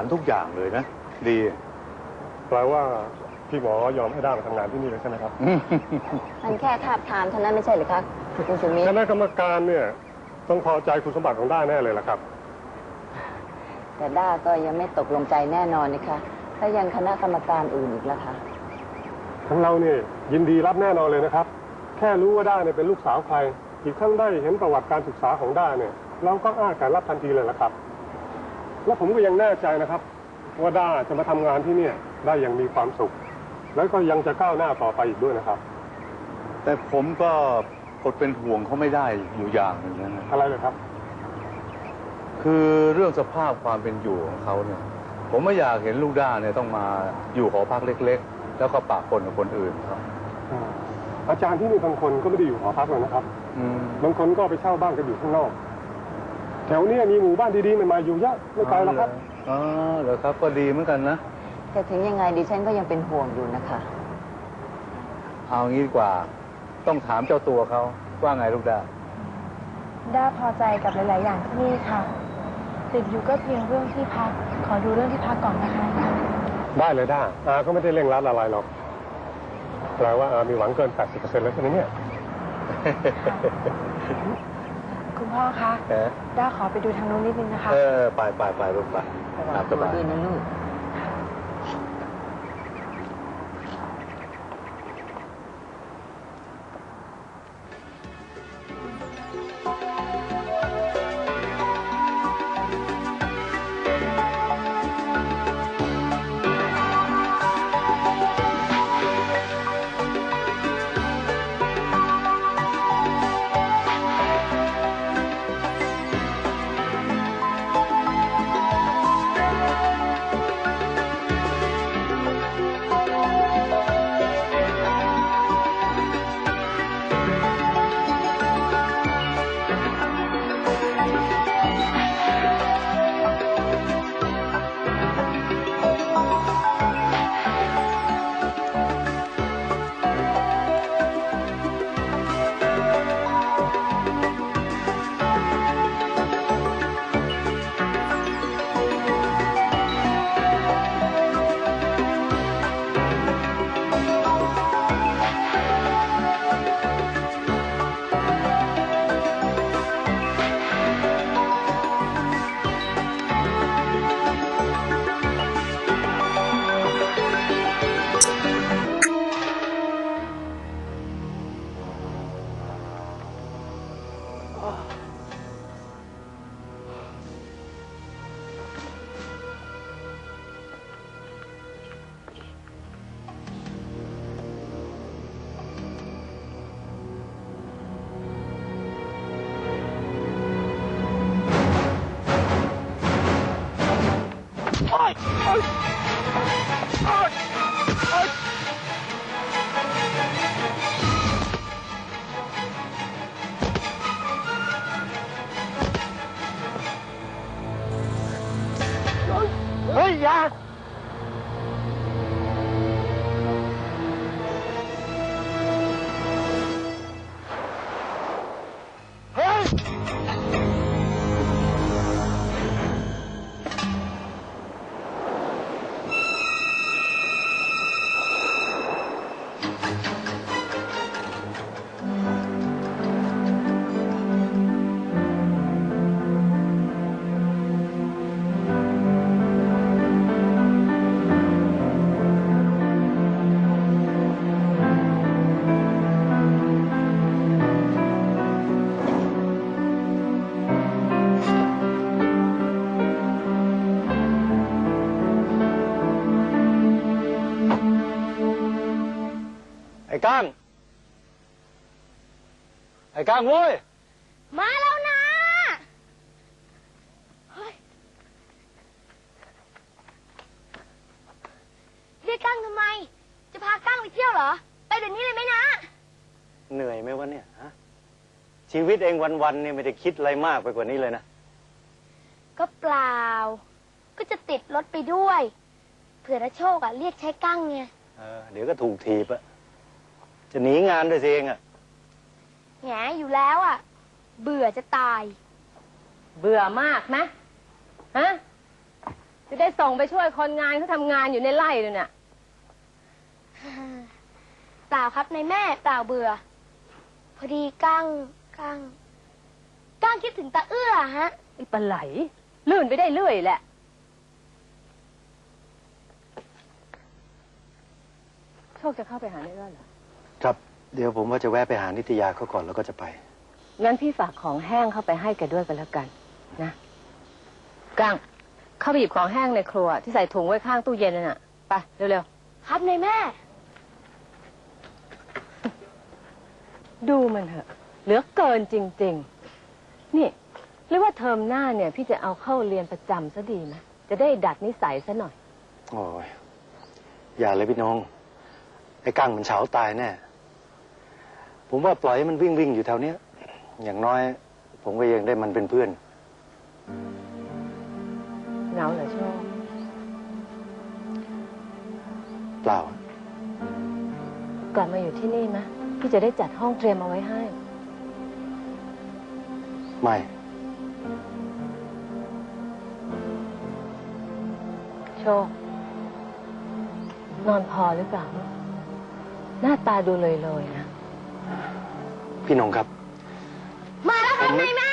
อันทุกอย่างเลยนะ ดี แปลว่าพี่หมอยอมให้ด้ามาทำงานที่นี่เลยใช่ไหมครับมันแค่ทาบทามเท่านั้นไม่ใช่เหรือคะคุณสุมิตครณะกรรมการเนี่ย ต้องพอใจคุณสมบัติของด้าแน่เลยล่ะครับ แต่ด้าก็ยังไม่ตกลงใจแน่นอนนะคะถ้ายังคณะกรรมการอื่นอีกละคะทั้งเราเนี่ยยินดีรับแน่นอนเลยนะครับ แค่รู้ว่าด้าเนี่ยเป็นลูกสาวใคร อีกทั้งได้เห็นประวัติการศึกษาของด้าเนี่ย เราก็อ้าการรับทันทีเลยละครับ แล้วผมก็ยังแน่ใจนะครับ ว่าด้าจะมาทำงานที่เนี่ยได้อย่างมีความสุข แล้วก็ยังจะก้าวหน้าต่อไปอีกด้วยนะครับ แต่ผมก็อดเป็นห่วงเขาไม่ได้อยู่อย่างหนึ่งนะอะไรเลยครับ คือเรื่องสภาพความเป็นอยู่ของเขาเนี่ย ผมไม่อยากเห็นลูกด้าเนี่ยต้องมาอยู่หอพักเล็ก ๆ แล้วก็ปะปนกับคนอื่นเขาอาจารย์ที่นี่บางคนก็ไม่ได้อยู่หอพักเลยนะครับ อืม บางคนก็ไปเช่าบ้านกันอยู่ข้างนอก แถวเนี้มีหมู่บ้านดีๆใหม่ๆอยู่เยอะไม่ไกลหรอกครับ อ๋อเหรอครับก็ดีเหมือนกันนะ แต่ถึงยังไงดิฉันก็ยังเป็นห่วงอยู่นะคะ เอางี้ดีกว่า ต้องถามเจ้าตัวเขาว่าไงลูกด้าด้าพอใจกับหลาย ๆ อย่างที่นี่ค่ะ ติดอยู่ก็เพียงเรื่องที่พัก ขอดูเรื่องที่พักก่อนนะคะ ได้เลยได้อาก็ไม่ได้เร่งรัดอะไรหรอกแปลว่าอามีหวังเกิน 80%แล้วใช่ไหมเนี่ยคุณ พ่อคะ เออด้าขอไปดูทางนู้นนิดนึงนะคะ เออไปไปไปลูกไปตามสตัวบายด้วยนะลูก เฮ้ ก้างไอ้ก้างเว้ย มาแล้วนะเฮ้ยเรียกกั้งทำไม จะพากั้งไปเที่ยวเหรอ ไปเดี๋ยวนี้เลยไหมนะ เหนื่อยไหมวะเนี่ยฮะชีวิตเองวันๆเนี่ยไม่ได้คิดอะไรมากไปกว่านี้เลยนะ ก็เปล่า ก็จะติดรถไปด้วย เผื่อนะโชคอะเรียกใช้กั้งไง เออเดี๋ยวก็ถูกถีบอะ จะหนีงานด้วยสิเองอะแงอยู่แล้วอะเบื่อจะตาย เบื่อมากไหมฮะ จะได้ส่งไปช่วยคนงานเขาทำงานอยู่ในไร่เลยน่ะเปล่าครับนายแม่เปล่าเบื่อ พอดีกั้งกั้งกั้งคิดถึงตาเอื้อฮะ ไอ้ปลาไหล ลื่นไปได้เรื่อยแหละ โชคจะเข้าไปหาในร่อนเหรอครับ เดี๋ยวผมว่าจะแวะไปหานิตยาเขาก่อนแล้วก็จะไป งั้นพี่ฝากของแห้งเข้าไปให้แกด้วยกันแล้วกัน นะกังเข้าไปหยิบของแห้งในครัว ที่ใส่ถุงไว้ข้างตู้เย็นนั่นน่ะ ไป เร็วครับนายแม่ ๆ ดูมันเถอะ เหลือเกินจริง ๆ นี่เรียกว่าเทอมหน้าเนี่ย พี่จะเอาเข้าเรียนประจำซะดีไหมจะได้ดัดนิสัยซะหน่อย โอ้ยอย่าเลยพี่น้อง ไอ้กั้งมันเฉาตายแน่ ผมว่าปล่อยให้มันวิ่งวิ่งอยู่แถวเนี้ย อย่างน้อย ผมก็ยังได้มันเป็นเพื่อน เหงาเหรอโชคเปล่า กลับมาอยู่ที่นี่ไหมพี่จะได้จัดห้องเตรียมเอาไว้ให้ ไม่ โชค นอนพอหรือเปล่า หน้าตาดูเลยๆนะ พี่นงครับ มาแล้วครับนายแม่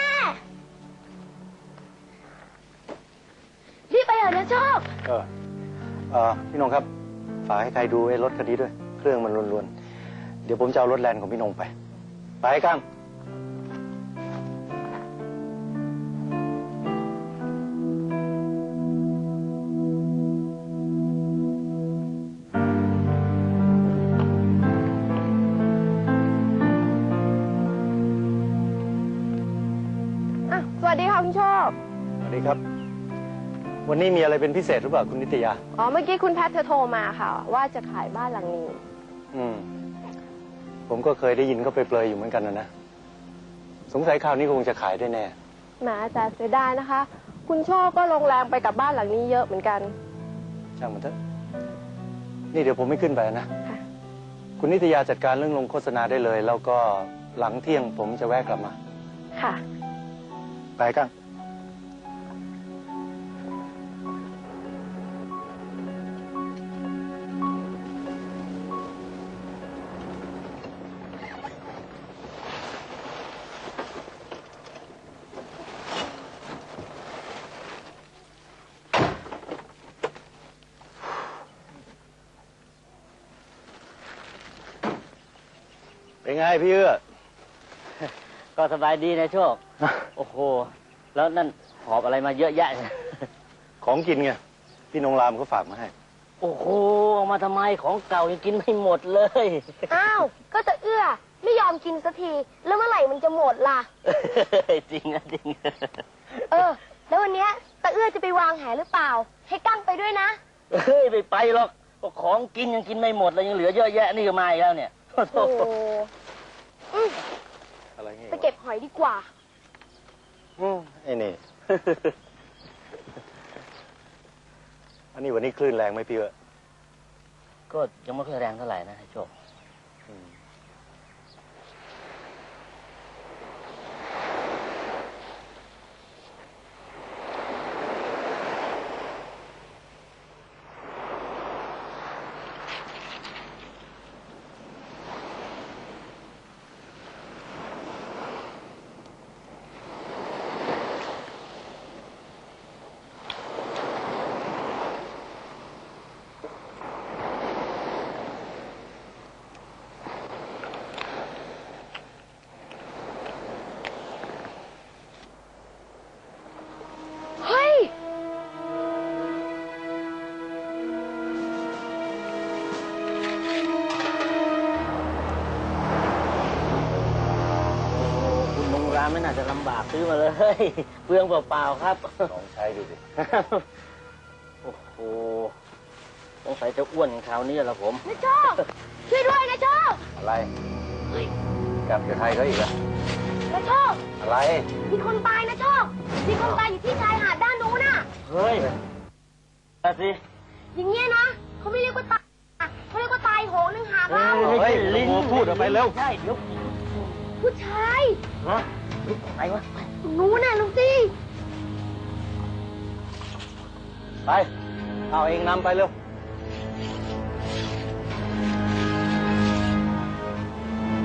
รีบไปเถอะนะโชค เออเออพี่นงครับ ฝากให้ใครดูไอ้รถคันนี้ด้วย เครื่องมันรวนๆ เดี๋ยวผมจะเอารถแลนของพี่นงไป ไปกั้งอะ สวัสดีครับ วันนี้มีอะไรเป็นพิเศษหรือเปล่าคุณนิตยา อ๋อ เมื่อกี้คุณแพทเธอโทรมาค่ะ ว่าจะขายบ้านหลังนี้ อืม ผมก็เคยได้ยินเขาไปเปลยๆอยู่เหมือนกันนะนะ สงสัยคราวนี้คงจะขายได้แน่ แหมแต่เสียดายนะคะ คุณโชคก็ลงแรงไปกับบ้านหลังนี้เยอะเหมือนกัน ช่างมันเถอะ นี่เดี๋ยวผมไม่ขึ้นไปนะ ค่ะ คุณนิตยาจัดการเรื่องลงโฆษณาได้เลย แล้วก็หลังเที่ยงผมจะแวะกลับมา ค่ะ ไปกัน ไงพี่เอื้อ ก็สบายดีนะโชค โอ้โห แล้วนั่นหอบอะไรมาเยอะแยะเนี่ยของกินไง พี่นงรามเขาฝากมาให้ โอ้โหเอามาทำไมของเก่ายังกินไม่หมดเลย อ้าว ก็ตาเอื้อ ไม่ยอมกินสักที แล้วเมื่อไหร่มันจะหมดล่ะ จริงนะจริง เออ แล้ววันเนี้ยตาเอื้อจะไปวางแหหรือเปล่า ให้กั้งไปด้วยนะ เฮ้ยไม่ไปหรอกก็ของกินยังกินไม่หมดเลยยังเหลือเยอะแยะนี่ก็มาอีกแล้วเนี่ย โอ้โหอืมอะไรเงี้ยไปเก็บหอยดีกว่าอืมไอ้นี่ อันนี้วันนี้คลื่นแรงไหมพี่เอื้อก็ยังไม่ค่อยแรงเท่าไหร่นะโชค นงรามไม่น่าจะลำบากซื้อมาเลย เปลืองเปล่าๆครับ ลองใช้ดูสิโอ้โหสงสัยจะอ้วนคราวนี้แหละผม นะโชคช่วยด้วยนะโชคอะไรกลับกับใครเขาอีกอะนะโชคอะไร มีคนตายนะโชคมีคนตายอยู่ที่ชายหาดด้านนู้นน่ะ เฮ้ยมาสิอย่างเงี้ยนะเขาไม่เรียกว่าตายเขาเรียกว่าตายโหงนึงหากเล่าเฮ้ยโอ้โหพูดออกไปเร็ว ใช่เดี๋ยวผู้ชาย ฮะ ไปวะตรงนู้นน่ะลุงสิไป เอาเองนำไปเร็วค